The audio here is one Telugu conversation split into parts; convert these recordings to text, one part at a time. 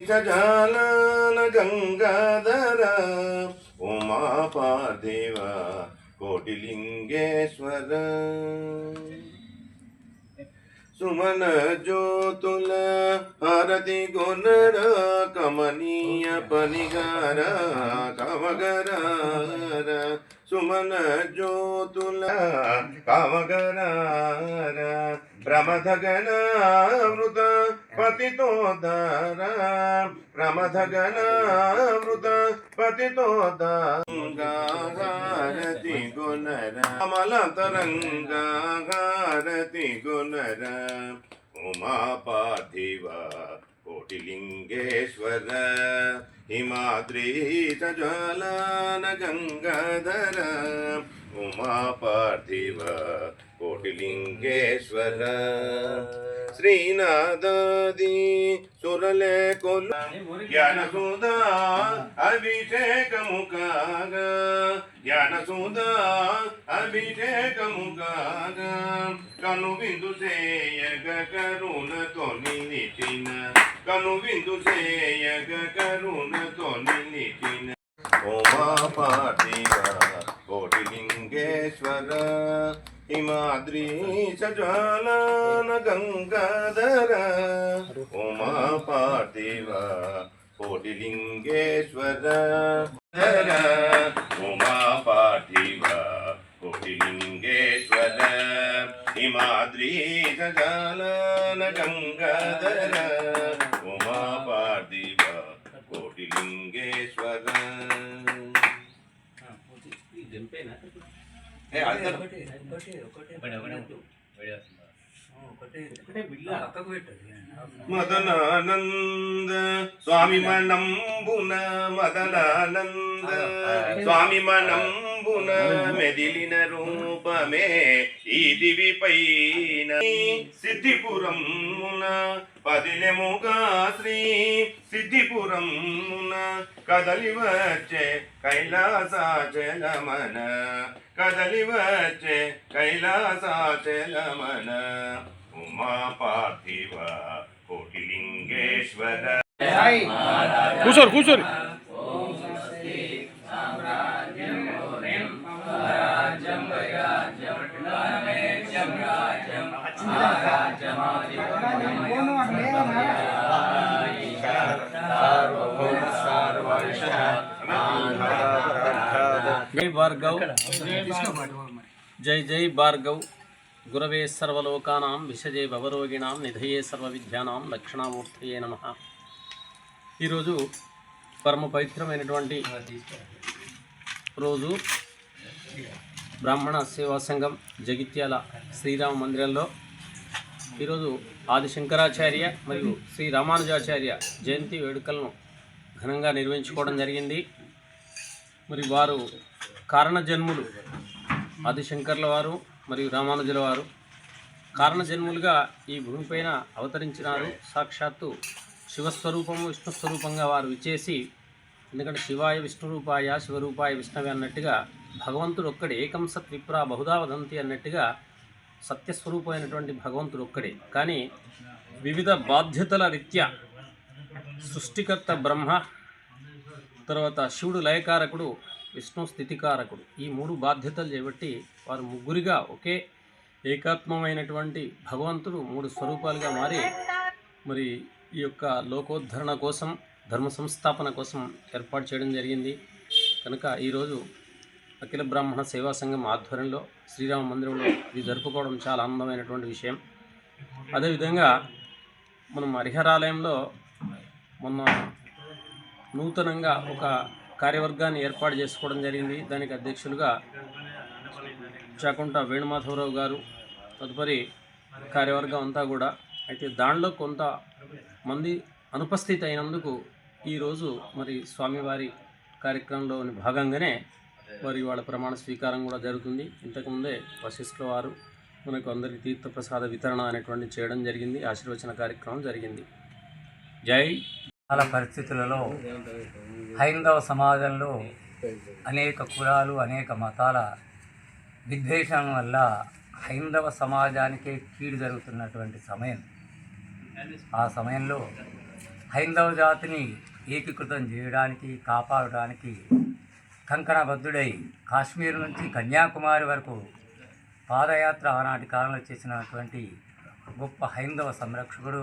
జాలాన గంగాధర ఉమాపాదేవ కోటిలింగేశ్వర సుమన జ్యోతుల హరతి గొనర కమనీయ పనిగర కవగర కమగరార సుమన జ్యోతుల కమగరార ప్రమథగణామృత పతితోదార ప్రమథగణామృత పతితోదారతి గుణర కమల తరంగారతి గుణర ఉమా పార్థివ కోటిలింగేశ్వర హిమాద్రి ಗಂಗಾಧರ ಉಮಾ ಪಾರ್ಥಿವ ಕೋಟಿಲಿಂಗೇಶ್ವರ ಶ್ರೀನಾದಾದಿ ಸುರಲೆ ಕೊಲ್ಲ ಜ್ಞಾನಸೂದ ಅಭಿಷೇಕ ಮುಖಾಗ ಜ್ಞಾನಸೂದ ಅಭಿಷೇಕ ಮುಖಾಗ ಕನು ಬಿಂದು ಸೇಯಗ ಕರುಣ ತೊನಿ ನಿಚಿನ ಕನು ಬಿಂದು ಸೇಯಗ ಕರುಣ ತೊನಿ ನಿಚಿನ పార్థివ కోటిలింగేశ్వర హిమాద్రి గంగాధర ఉమా పార్థివ కోటిలింగేశ్వర ధర ఉమా పార్థివ కోటిలింగేశ్వర హిమాద్రి సజాలన ఏ అడతారు మదనానంద స్వామి మనంబున మదనానంద స్వామి మనంబున మెదిలిన రూపమే ఈ దివి పైన సిద్ధిపురమున పదిలెముగా శ్రీ సిద్ధిపురమున కదలి వచ్చే కైలాసాచలమన. కదలి వచ్చే కైలాసాచలమన. ఉమా పార్థివ కోటిలింగేశ్వర. కూర్చోరు కూర్చోరు జై భార్గవ్ జై జై భార్గవ్. గురవే సర్వలోకానాం విషజే భవరోగిణాం నిధయే సర్వ విద్యానాం దక్షిణామూర్తయే నమ. ఈరోజు పరమ పవిత్రమైనటువంటి రోజు బ్రాహ్మణ సేవా సంఘం జగిత్యాల శ్రీరామ మందిరంలో. ఈరోజు ఆది శంకరాచార్య మరియు శ్రీ రామానుజాచార్య జయంతి వేడుకలను ఘనంగా నిర్వహించుకోవడం జరిగింది. మరి వారు కారణజన్ములు ఆదిశంకర్ల వారు మరియు రామానుజుల వారు. కారణజన్ములుగా ఈ భూమిపైన అవతరించినారు. సాక్షాత్తు శివస్వరూపము విష్ణుస్వరూపంగా వారు విచ్చేసి ఎందుకంటే శివాయ విష్ణురూపాయ శివరూపాయ విష్ణవి అన్నట్టుగా భగవంతుడు ఒక్కడే ఏకం సత్ విప్రా బహుదా వదంతి అన్నట్టుగా సత్యస్వరూపమైనటువంటి భగవంతుడు ఒక్కడే. కానీ వివిధ బాధ్యతల రీత్యా సృష్టికర్త బ్రహ్మ తర్వాత శివుడు లయకారకుడు విష్ణు స్థితికారకుడు. ఈ మూడు బాధ్యతలు చేపట్టి వారు ముగ్గురిగా ఒకే ఏకాత్మమైనటువంటి భగవంతుడు మూడు స్వరూపాలుగా మారి మరి ఈ యొక్క లోకోద్ధరణ కోసం ధర్మ సంస్థాపన కోసం ఏర్పాటు చేయడం జరిగింది. కనుక ఈరోజు అఖిల బ్రాహ్మణ సేవా సంఘం ఆధ్వర్యంలో శ్రీరామ మందిరంలో ఇది జరుపుకోవడం చాలా ఆనందమైనటువంటి విషయం. అదేవిధంగా మనం హరిహరాలయంలో మొన్న నూతనంగా ఒక కార్యవర్గాన్ని ఏర్పాటు చేసుకోవడం జరిగింది. దానికి అధ్యక్షులుగా చాకుంట వేణుమాధవరావు గారు తదుపరి కార్యవర్గం అంతా కూడా. అయితే దానిలో కొంత మంది అనుపస్థితి అయినందుకు ఈరోజు మరి స్వామివారి కార్యక్రమంలోని భాగంగానే మరి వాళ్ళ ప్రమాణ స్వీకారం కూడా జరుగుతుంది. ఇంతకుముందే వశిష్ఠుల వారు మనకు అందరికీ తీర్థప్రసాద వితరణ అనేటువంటి చేయడం జరిగింది. ఆశీర్వచన కార్యక్రమం జరిగింది. జై. చాలా పరిస్థితులలో హైందవ సమాజంలో అనేక కులాలు అనేక మతాల విద్వేషం వల్ల హైందవ సమాజానికే కీడు జరుగుతున్నటువంటి సమయం. ఆ సమయంలో హైందవ జాతిని ఏకీకృతం చేయడానికి కాపాడడానికి కంకణబద్ధుడై కాశ్మీర్ నుంచి కన్యాకుమారి వరకు పాదయాత్ర ఆనాటి కాలంలో చేసినటువంటి గొప్ప హైందవ సంరక్షకుడు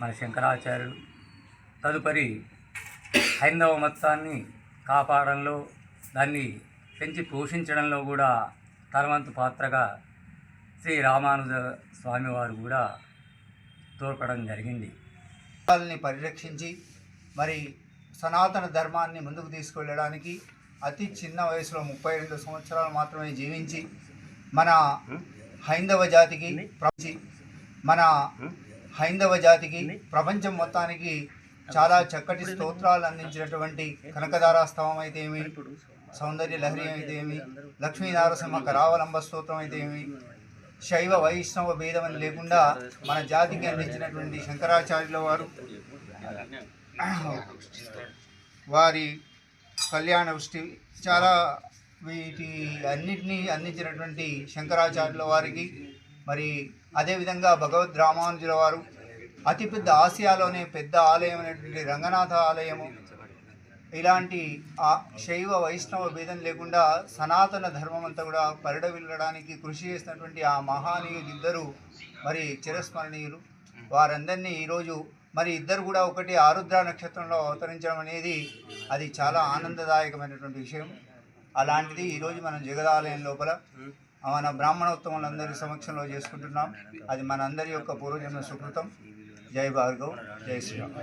మన శంకరాచార్యులు. తదుపరి హైందవ మతాన్ని కాపాడంలో దాన్ని పెంచి పోషించడంలో కూడా తనవంతు పాత్రగా శ్రీ రామానుజ స్వామివారు కూడా తోడ్పడడం జరిగింది. వాళ్ళని పరిరక్షించి మరి సనాతన ధర్మాన్ని ముందుకు తీసుకెళ్ళడానికి అతి చిన్న వయసులో ముప్పై రెండు సంవత్సరాలు మాత్రమే జీవించి మన హైందవ జాతికి ప్రపంచి మన హైందవ జాతికి ప్రపంచం మొత్తానికి చాలా చక్కటి స్తోత్రాలు అందించినటువంటి కనకదారాస్తవం అయితే ఏమి సౌందర్య లహరి అయితే ఏమి లక్ష్మీ నారసింహ కరావలంబ స్తోత్రం అయితే ఏమి శైవ వైష్ణవ భేదం అని లేకుండా మన జాతికి అందించినటువంటి శంకరాచార్యుల వారు వారి కళ్యాణ వృష్టి చాలా వీటి అన్నిటినీ అందించినటువంటి శంకరాచార్యుల వారికి మరి అదేవిధంగా భగవద్ రామానుజుల వారు అతిపెద్ద ఆసియాలోనే పెద్ద ఆలయం అనేటువంటి రంగనాథ ఆలయము. ఇలాంటి ఆ శైవ వైష్ణవ భేదం లేకుండా సనాతన ధర్మం అంతా కూడా పరిడవిల్లడానికి కృషి చేసినటువంటి ఆ మహానీయులు ఇద్దరు మరి చిరస్మరణీయులు. వారందరినీ ఈరోజు మరి ఇద్దరు కూడా ఒకటి ఆరుద్ర నక్షత్రంలో అవతరించడం అనేది అది చాలా ఆనందదాయకమైనటువంటి విషయం. అలాంటిది ఈరోజు మనం జగదాలయం లోపల మన బ్రాహ్మణోత్తములందరి సమక్షంలో చేసుకుంటున్నాం. అది మనందరి యొక్క పూర్వజన్మ సుకృతం. జై భార్గవ్ జై శ్రీరామ్.